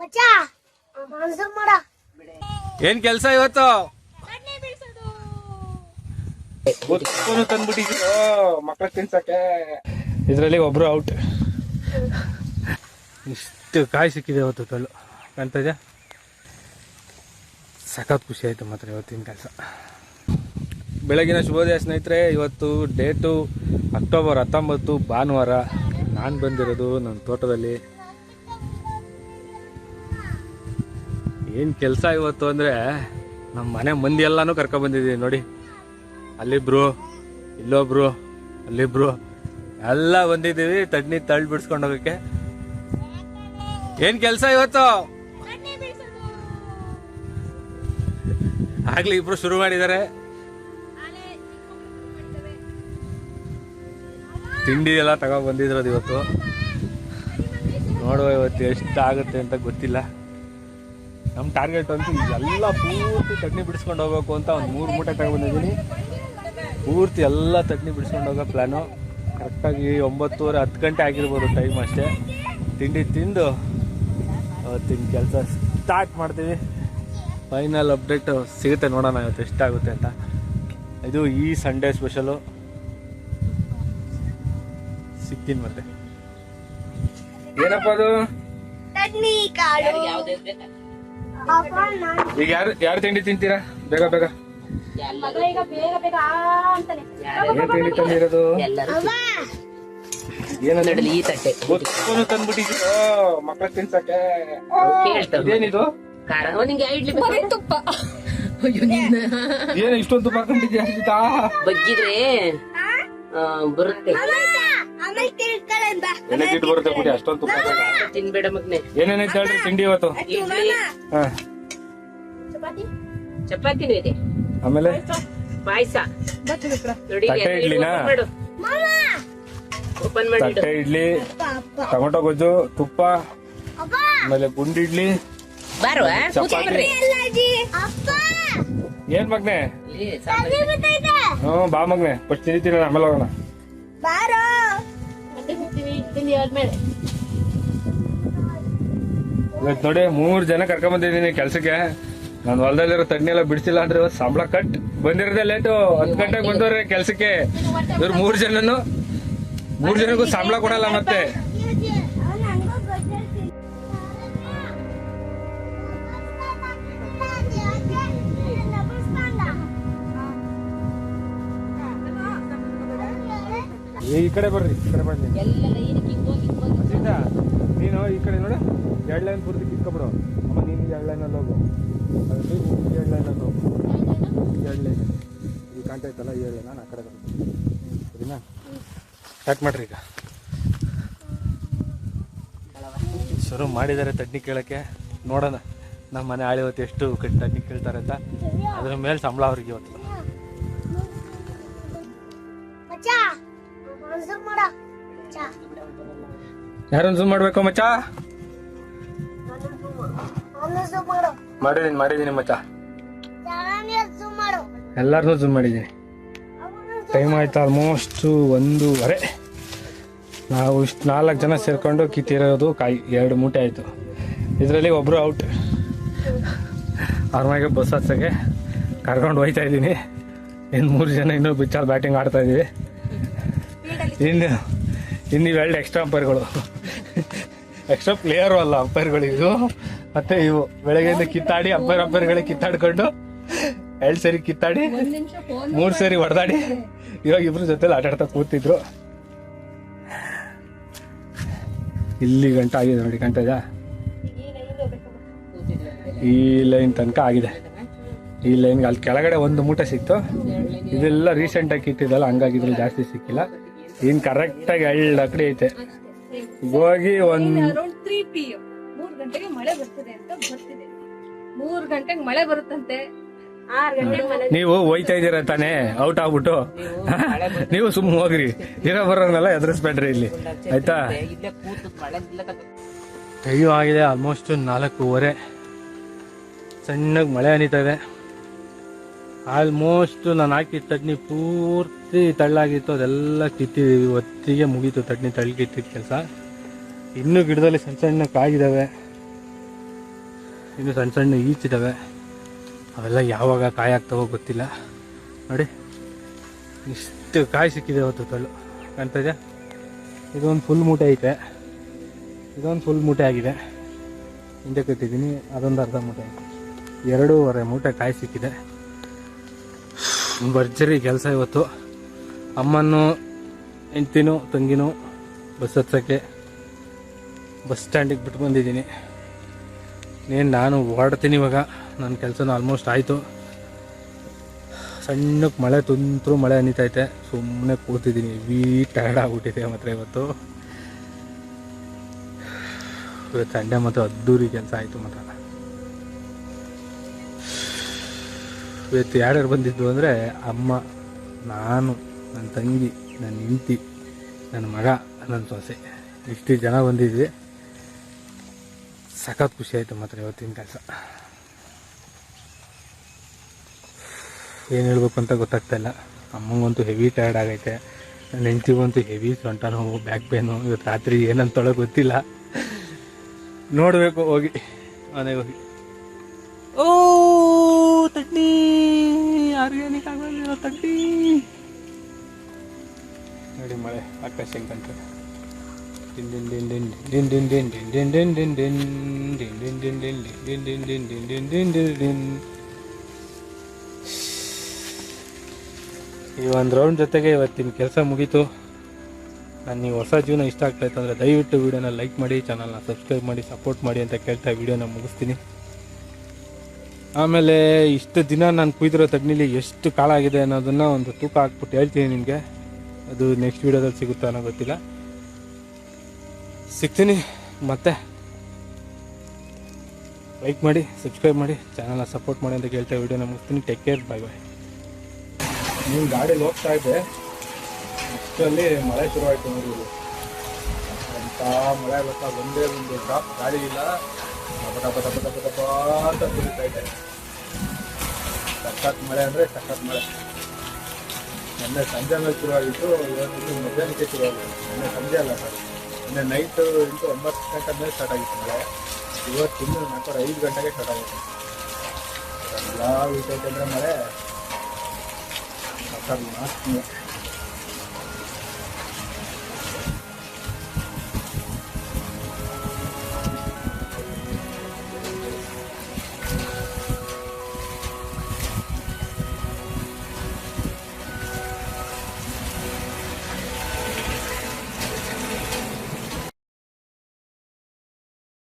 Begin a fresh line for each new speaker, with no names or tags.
ಮಚ್ಚ ಮಾನ್ಸೂನ್ ಮಾಡ.
ಏನ್ ಕೆಲ್ಸ ಇವತ್ತು? ಇದ್ರಲ್ಲಿ ತಂದ್ಬಿಟ್ಟಿದ್ರು ಮಕ್ಳ ತಿನ್ಸಕ್ಕೆ? ಇದರಲ್ಲಿ ಒಬ್ರು ಔಟ್ ಇಷ್ಟು ಕಾಯಿ ಸಿಕ್ಕಿದೆ ಇವತ್ತು ಕಲ್ಲು. ಕಾಣ್ತಾ ಇದೆ ಸಖತ್ ಖುಷಿ ಆಯ್ತು ಮಾತ್ರ ಇವತ್ತಿನ ಕೆಲಸ. ಬೆಳಗಿನ ಶುಭೋದಯ ಸ್ನೇಹಿತರೆ ಇವತ್ತು ಡೇಟು ಅಕ್ಟೋಬರ್ ಹತ್ತೊಂಬತ್ತು ಭಾನುವಾರ. ನಾನು ಬಂದಿರೋದು ನನ್ನ ತೋಟದಲ್ಲಿ. ಏನು ಕೆಲಸ ಇವತ್ತು ಅಂದರೆ ನಮ್ಮ ಮನೆ ಮಂದಿ ಎಲ್ಲಾನು ಕರ್ಕೊ ಬಂದಿದ್ದೀವಿ ನೋಡಿ. ಅಲ್ಲಿಬ್ರು, ಇಲ್ಲೊಬ್ರು, ಅಲ್ಲಿಬ್ರು ಎಲ್ಲ ಬಂದಿದ್ದೀವಿ ತಣ್ಣಿ ತಳ್ಳಿ ಬಿಡಿಸ್ಕೊಂಡು ಹೋಗಕ್ಕೆ. ಏನ್ ಕೆಲಸ ಇವತ್ತು? ಆಗ್ಲಿ ಇಬ್ರು ಶುರು ಮಾಡಿದ್ದಾರೆ ತಿಂಡಿ ಎಲ್ಲ ತಗೊಂಡ್ ಬಂದಿದ್ರದು ಇವತ್ತು. ನೋಡುವ ಇವತ್ತು ಎಷ್ಟಾಗುತ್ತೆ ಅಂತ ಗೊತ್ತಿಲ್ಲ. ನಮ್ಮ ಟಾರ್ಗೆಟ್ ಅಂತೂ ಎಲ್ಲ ಪೂರ್ತಿ ಚಟ್ನಿ ಬಿಡಿಸ್ಕೊಂಡು ಹೋಗ್ಬೇಕು ಅಂತ ಒಂದು ಮೂರು ಮೂಟೆ ತಗೊಂಡಿದ್ದೀನಿ ಪೂರ್ತಿ ಎಲ್ಲ ಚಟ್ನಿ ಬಿಡಿಸ್ಕೊಂಡು ಹೋಗೋ ಪ್ಲ್ಯಾನು ಕರೆಕ್ಟಾಗಿ ಒಂಬತ್ತುವರೆ ಹತ್ತು ಗಂಟೆ ಆಗಿರ್ಬೋದು ಟೈಮ್ ಅಷ್ಟೇ. ತಿಂಡಿ ತಿಂದು ಅವತ್ತಿನ ಕೆಲಸ ಸ್ಟಾರ್ಟ್ ಮಾಡ್ತೀವಿ. ಫೈನಲ್ ಅಪ್ಡೇಟ್ ಸಿಗುತ್ತೆ ನೋಡೋಣ ಇವತ್ತು ಎಷ್ಟಾಗುತ್ತೆ ಅಂತ. ಇದು ಈ ಸಂಡೇ ಸ್ಪೆಷಲು ಸಿಗ್ತೀನಿ ಮತ್ತೆ. ಏನಪ್ಪ ಅದು? ಈಗ ಯಾರು ಯಾರು ತಿಂಡಿ ತಿಂತೀರಾ? ಬೇಗ ಬೇಗ.
ಮಗ ಈಗ ಬೇಗ ಬೇಗ ಆ ಅಂತಾನೆ.
ಏನ್ ತಿಂಡಿ ತಂದಿರೋದು?
ಅವ್ವ
ಏನದು?
ನಡಲಿ ಈ ತಟ್ಟೆ.
ಉತ್ಪನ್ನ ತಂದ್ಬಿಟ್ಟಿದ್ರು ಮಕ್ಳ ತಿನ್ಸಕ್ಕೆ. ಏನಿದು
ಖಾರ. ನಿಂಗೆ ಇಡ್ಲಿ ತುಪ್ಪ. ಅಯ್ಯೋ ನಿನ್ನ.
ಏನ್ ಇಷ್ಟೊಂದು ತುಪ್ಪ ಹಾಕೊಂಡಿದ್ಯಾ
ಬಗ್ಗಿದ್ರೆ ಆ, ಬರುತ್ತೆ.
ಆಮೇಲೆ ಆಮೇಲೆ ತಿಳ್ಕೊಳ್ಳೋಣ ಬಾ
ಎಣ್ಣೆ ಗಿಟ್ಟು ಬರುತ್ತೆ ಬಿಡಿ ಅಷ್ಟೊಂದು ತುಪ್ಪ.
ತಿನ್ಬೇಡ ಮಗ್ನೆ.
ಏನೇನೈತೆ ಹೇಳ್ರಿ ತಿಂಡಿ ಇವತ್ತು?
ಇಡ್ಲಿ.
ಹಾ.
ಚಪಾತಿ?
ಚಪಾತಿನೂ ಇದೆ.
ಆಮೇಲೆ?
ಪಾಯಸ? ನೋಡಿ
ತಟ್ಟೆ ಇಡ್ಲಿನಾ?
ಮಾಮ!
ಓಪನ್ ಮಾಡಿ. ಇಡು.
ತಟ್ಟೆ ಇಡ್ಲಿ ಟೊಮೊಟೊ ಗೊಜ್ಜು ತುಪ್ಪ ಆಮೇಲೆ ಗುಂಡಿ ಇಡ್ಲಿ.
ಬಾರುವ
ಏನ್ ಮಗ್ನೆ? ಹ್ಮ್ ಬಾ ಮಗ್ನೆ. ಫಸ್ಟ್ ತಿಂತೀನಿ ಆಮೇಲೆ ಹೋಗೋಣ. ಇವತ್ತು ನೋಡಿ ಮೂರ್ ಜನ ಕರ್ಕೊಂಡ್ ಬಂದಿದ್ದೀನಿ ಕೆಲ್ಸಕ್ಕೆ. ನಾನು ಹೊಲದಲ್ಲಿರೋ ತಣ್ಣಿ ಎಲ್ಲ ಬಿಡಿಸಿಲ್ಲ ಅಂದ್ರೆ ಇವತ್ತು ಸಂಬಳ ಕಟ್. ಬಂದಿರೋದೇ ಲೇಟು ಹತ್ತು ಗಂಟೆಗೆ ಬಂದವ್ರೆ ಕೆಲ್ಸಕ್ಕೆ. ಇವ್ರು ಮೂರ್ ಜನನು. ಮೂರ್ ಜನಕ್ಕೂ ಸಂಬಳ ಕೊಡಲ್ಲ ಮತ್ತೆ. ಈ ಕಡೆ ಬರ್ರಿ ಈ ಕಡೆ ಸೀತಾ ಈ ಕಡೆ ನೋಡು, ಎರಡು ಲೈನ್ ಪೂರ್ತಿ ಕಿತ್ಕೊಬಿಡು. ಅಮ್ಮ ನೀನು ಎರಡು ಲೈನಲ್ಲಿ ಹೋಗು. ಅದರಲ್ಲಿ ಎರಡು ಲೈನಲ್ಲಿ ಹೋಗು. ಎರಡು ಲೈನ್ ಈ ಕಾಣ್ತಾ ಅಲ್ಲ ಎರಡು ನಾನು ಆ ಕಡೆ ಸರಿನಾ? ಸ್ಟಾರ್ಟ್ ಮಾಡ್ರಿ ಈಗ. ಶುರು ಮಾಡಿದ್ದಾರೆ ತಡ್ನಿ ಕೇಳಕ್ಕೆ. ನೋಡೋಣ ನಮ್ಮ ಮನೆ ಆಳಿ ಇವತ್ತು ಎಷ್ಟು ತಡ್ನಿ ಕೇಳ್ತಾರೆ ಅಂತ. ಅದ್ರ ಮೇಲೆ ಸಂಬಳ ಅವ್ರಿಗೆ ಇವತ್ತು.
ಮಚ್ಚ.
ಯಾರನ್ನು ಜೂಮ್ ಮಾಡ್ಬೇಕು ಮಚ್ಚ?
ಮಾಡಿದೀನಿ ಮಾಡಿದೀನಿ
ಮಾಡಿದ್ದೀನಿ ಮಾಡಿದ್ದೀನಿ ಮಚ್ಚ.
ಜಾಣಿಯ ಜೂಮ್ ಮಾಡು.
ಎಲ್ಲರನ್ನೂ ಜೂಮ್ ಮಾಡಿದ್ದೀನಿ. ಟೈಮ್ ಆಯ್ತು ಆಲ್ಮೋಸ್ಟ್ ಒಂದೂವರೆ. ನಾವು ಇಷ್ಟು ನಾಲ್ಕು ಜನ ಸೇರ್ಕೊಂಡು ಕಿತ್ತಿರೋದು ಕಾಯಿ ಎರಡು ಮೂಟೆ ಆಯಿತು. ಇದರಲ್ಲಿ ಒಬ್ಬರು ಔಟ್ ಅವ್ರ ಬಸ್ ಹಚ್ಚೋಕ್ಕೆ ಕರ್ಕೊಂಡು ಹೋಯ್ತಾ ಇದ್ದೀನಿ. ಇನ್ನು ಮೂರು ಜನ ಇನ್ನೂ ಬಿಚ್ಚಾಲ್ ಬ್ಯಾಟಿಂಗ್ ಆಡ್ತಾ ಇದ್ದೀವಿ. ಇನ್ನು ಇನ್ನು ಇವೆರಡು ಎಕ್ಸ್ಟ್ರಾ ಅಂಪೈರ್ಗಳು ಎಕ್ಸ್ಟ್ರಾ ಪ್ಲೇಯರು ಅಲ್ಲ ಅಂಪೈರ್ಗಳು ಇದು. ಮತ್ತೆ ಇವು ಬೆಳಗ್ಗೆಯಿಂದ ಕಿತ್ತಾಡಿ ಅಂಪೈರ್ ಅಂಪೈರ್ಗಳಿಗೆ ಕಿತ್ತಾಡ್ಕೊಂಡು ಎರಡು ಸರಿ ಕಿತ್ತಾಡಿ ಮೂರು ಸರಿ ಹೊಡೆದಾಡಿ. ಇವಾಗ ಇಬ್ರು ಜೊತೆಲಿ ಆಟ ಆಡ್ತಾ ಕೂತಿದ್ರು. ಇಲ್ಲಿ ಗಂಟ ಆಗಿದೆ ನೋಡಿ ಗಂಟೆ ಇದೆ ಈ ಲೈನ್ ತನಕ ಆಗಿದೆ. ಈ ಲೈನ್ಗೆ ಅಲ್ಲಿ ಕೆಳಗಡೆ ಒಂದು ಮೂಟೆ ಸಿಕ್ತು. ಇದೆಲ್ಲ ರೀಸೆಂಟಾಗಿ ಕಿತ್ತಿದ್ದಲ್ಲ ಹಂಗಾಗಿ ಇದ್ರಲ್ಲಿ ಜಾಸ್ತಿ ಸಿಕ್ಕಿಲ್ಲ. ಇನ್ನು ಕರೆಕ್ಟಾಗಿ ಎರಡು ಅಕಡೆ ಐತೆ. ಹೋಗಿ ಒಂದು
ಅರೌಂಡ್ ತ್ರೀ ಪಿ ಎಂ ಮೂರ್ ಗಂಟೆಗೆ ಮಳೆ ಬರ್ತದೆ ಅಂತ ಬರ್ತಿದೆ ಮೂರ್ ಗಂಟೆಗೆ ಮಳೆ ಬರುತ್ತಂತೆ. ಆರ್ ಮಳೆ
ನೀವು ಹೋಯ್ತಾ ಇದೀರ ತಾನೇ? ಔಟ್ ಆಗ್ಬಿಟ್ಟು? ನೀವು ಸುಮ್ ಹೋಗ್ರಿ. ಇರ ಬರೋರ್ನೆಲ್ಲ ಎದುರಿಸ್ಬೇಡ್ರಿ ಇಲ್ಲಿ. ಆಯ್ತಾ?
ಇಲ್ಲೇ ಕೂತು ಮಳೆ ಇಲ್ಲ
ಟೈಮ್ ಆಗಿದೆ ಆಲ್ಮೋಸ್ಟ್ ನಾಲ್ಕೂವರೆ. ಸಣ್ಣಗೆ ಮಳೆ ಅನಿತಾ ಇದೆ. ಆಲ್ಮೋಸ್ಟ್ ನಾನು ಹಾಕಿದ ಚಟ್ನಿ ಪೂರ್ತಿ ತಳ್ಳಾಗಿತ್ತು, ಅದೆಲ್ಲ ಕಿತ್ತಿದ್ದೀವಿ ಒತ್ತಿಗೆ ಮುಗೀತು ಚಟ್ನಿ ತಳ್ಳಿ ಕೆಲಸ. ಇನ್ನೂ ಗಿಡದಲ್ಲಿ ಸಣ್ಣ ಸಣ್ಣ ಕಾಯಿದ್ದಾವೆ ಇನ್ನು ಸಣ್ಣ ಸಣ್ಣ ಈಚಿದ್ದಾವೆ ಅವೆಲ್ಲ ಯಾವಾಗ ಕಾಯಿ ಆಗ್ತಾವೋ ಗೊತ್ತಿಲ್ಲ. ನೋಡಿ, ಇಷ್ಟು ಕಾಯಿ ಸಿಕ್ಕಿದೆ ಅವತ್ತು ತಳ್ಳು. ಕಾಣ್ತಾ ಇದೊಂದು ಫುಲ್ ಮೂಟೆ ಐತೆ. ಇದೊಂದು ಫುಲ್ ಮೂಟೆ ಆಗಿದೆ. ಹಿಂದೆ ಕಟ್ಟಿದ್ದೀನಿ, ಅದೊಂದು ಅರ್ಧ ಮೂಟೆ. ಎರಡೂವರೆ ಮೂಟೆ ಕಾಯಿ ಸಿಕ್ಕಿದೆ. ಭರ್ಜರಿ ಕೆಲಸ ಇವತ್ತು. ಅಮ್ಮನೂ, ಹೆಂಡ್ತಿನೂ, ತಂಗಿನೂ ಬಸ್ ಹತ್ಸೋಕ್ಕೆ ಬಸ್ ಸ್ಟ್ಯಾಂಡಿಗೆ ಬಿಟ್ಟು ಬಂದಿದ್ದೀನಿ. ಏನು ನಾನು ಓಡ್ತೀನಿ ಇವಾಗ. ನನ್ನ ಕೆಲಸನೂ ಆಲ್ಮೋಸ್ಟ್ ಆಯಿತು. ಸಣ್ಣಕ್ಕೆ ಮಳೆ, ತುಂತರು ಮಳೆ ಅನಿತೈತೆ ಸುಮ್ಮನೆ ಕೂತಿದ್ದೀನಿ. ವೀ ಟಯರ್ಡ್ ಆಗಿಬಿಟ್ಟಿದೆ ಮಾತ್ರ ಇವತ್ತು. ಇವತ್ತು ಸಂಡೆ ಮತ್ತು ಅದ್ದೂರಿ ಕೆಲಸ ಆಯಿತು ಮಾತ್ರ. ಇವತ್ತು ಯಾರ್ಯಾರು ಬಂದಿದ್ದು ಅಂದರೆ ಅಮ್ಮ, ನಾನು ನನ್ನ ತಂಗಿ ನನ್ನ ಹೆಂಡತಿ ನನ್ನ ಮಗ ನನ್ನ ಸೊಸೆ. ಇಷ್ಟು ಜನ ಬಂದಿದ್ವಿ. ಸಖತ್ ಖುಷಿ ಆಯಿತು ಮಾತ್ರ ಇವತ್ತಿನ ಕೆಲಸ. ಏನು ಹೇಳ್ಬೇಕು ಅಂತ ಗೊತ್ತಾಗ್ತಾ ಇಲ್ಲ. ಅಮ್ಮಂಗಂತೂ ಹೆವಿ ಟಯರ್ಡ್ ಆಗೈತೆ. ನನ್ನ ಹೆಂಡತಿಗಂತೂ ಹೆವಿ ಸೊಂಟ ನೋವು ಬ್ಯಾಕ್ ಪೇನು ಇವತ್ತು ರಾತ್ರಿ ಏನಂತೊಳಗೆ ಗೊತ್ತಿಲ್ಲ. ನೋಡಬೇಕು, ಹೋಗಿ. ಮನೆಗೆ ಹೋಗಿ. ಓ! ತಟ್ಟಿ ಆರ್ಗ್ಯಾನಿಕ್ ಆಗಲ್ಲ ತಟ್ಟಿ ನೋಡಿ ಮಳೆ ಆಕಾಶ ಹೆಂಗಂತ ಈ ಒಂದು ರೌಂಡ್ ಜೊತೆಗೆ ಇವತ್ತಿನ ಕೆಲಸ ಮುಗೀತು ನಾನು ನೀವು ಹೊಸ ಜೀವನ ಇಷ್ಟ ಆಗ್ತಾಯಿತ್ತು ಅಂದರೆ ದಯವಿಟ್ಟು ವಿಡಿಯೋನ ಲೈಕ್ ಮಾಡಿ ಚಾನಲ್ನ ಸಬ್ಸ್ಕ್ರೈಬ್ ಮಾಡಿ ಸಪೋರ್ಟ್ ಮಾಡಿ ಅಂತ ಕೇಳ್ತಾ ವಿಡಿಯೋನ ಮುಗಿಸ್ತೀನಿ ಆಮೇಲೆ ಇಷ್ಟು ದಿನ ನಾನು ಕುಯ್ದಿರೋ ತಗ್ನಿಲಿ ಎಷ್ಟು ಕಾಳಾಗಿದೆ ಅನ್ನೋದನ್ನು ಒಂದು ತೂಕ ಹಾಕ್ಬಿಟ್ಟು ಹೇಳ್ತೀನಿ ನಿಮಗೆ. ಅದು ನೆಕ್ಸ್ಟ್ ವೀಡಿಯೋದಲ್ಲಿ ಸಿಗುತ್ತೆ ಅನ್ನೋ ಗೊತ್ತಿಲ್ಲ. ಸಿಗ್ತೀನಿ. ಮತ್ತೆ ಲೈಕ್ ಮಾಡಿ ಸಬ್ಸ್ಕ್ರೈಬ್ ಮಾಡಿ ಚಾನಲ್ನ ಸಪೋರ್ಟ್ ಮಾಡಿ ಅಂತ ಕೇಳ್ತಾ ವೀಡಿಯೋನ ಮುಗಿಸ್ತೀನಿ. ಟೇಕ್ ಕೇರ್ ಬಾಯ್ ಬಾಯ್ ನೀವು ಗಾಡೀಲಿ ಹೋಗ್ತಾ ಇದ್ದೆ ಅಷ್ಟರಲ್ಲಿ ಮಳೆ ಶುರುವಾಯಿತು ನೋಡಿ ಅಂತ ಮಳೆ ಬರ್ತಾ ಒಂದೇ ಒಂದು ಡ್ರಾಪ್ ಗಾಡಿ ಇಲ್ಲ. ಅಂತ ಸುರಿತಾ ಇದೆ ಸಖತ್ ಮಳೆ ಅಂದರೆ ಸಖತ್ ಮಳೆ. ನಿನ್ನೆ ಸಂಜೆ ಮೇಲೆ ಶುರುವಾಗಿತ್ತು, ಇವತ್ತು ಮಧ್ಯಾಹ್ನಕ್ಕೆ ಶುರುವಾಗಿತ್ತು ನಿನ್ನೆ ಸಂಜೆ ಅಲ್ಲ ಸರ್ ನಿನ್ನೆ ನೈಟ್ ಇಂಟು ಒಂಬತ್ತು ಗಂಟೆ ಮೇಲೆ ಸ್ಟಾರ್ಟ್ ಆಗಿತ್ತು ಮಳೆ. ಇವತ್ತು ಇನ್ನು ನಾಲ್ಕೂವರೆ ಐದು ಗಂಟೆಗೆ ಸ್ಟಾರ್ಟ್ ಆಗಿದೆ ಎಲ್ಲ ವಿಷಯ ಅಂದರೆ ಮಳೆ ಸಖತ್ ಮಾಸ್ತಿ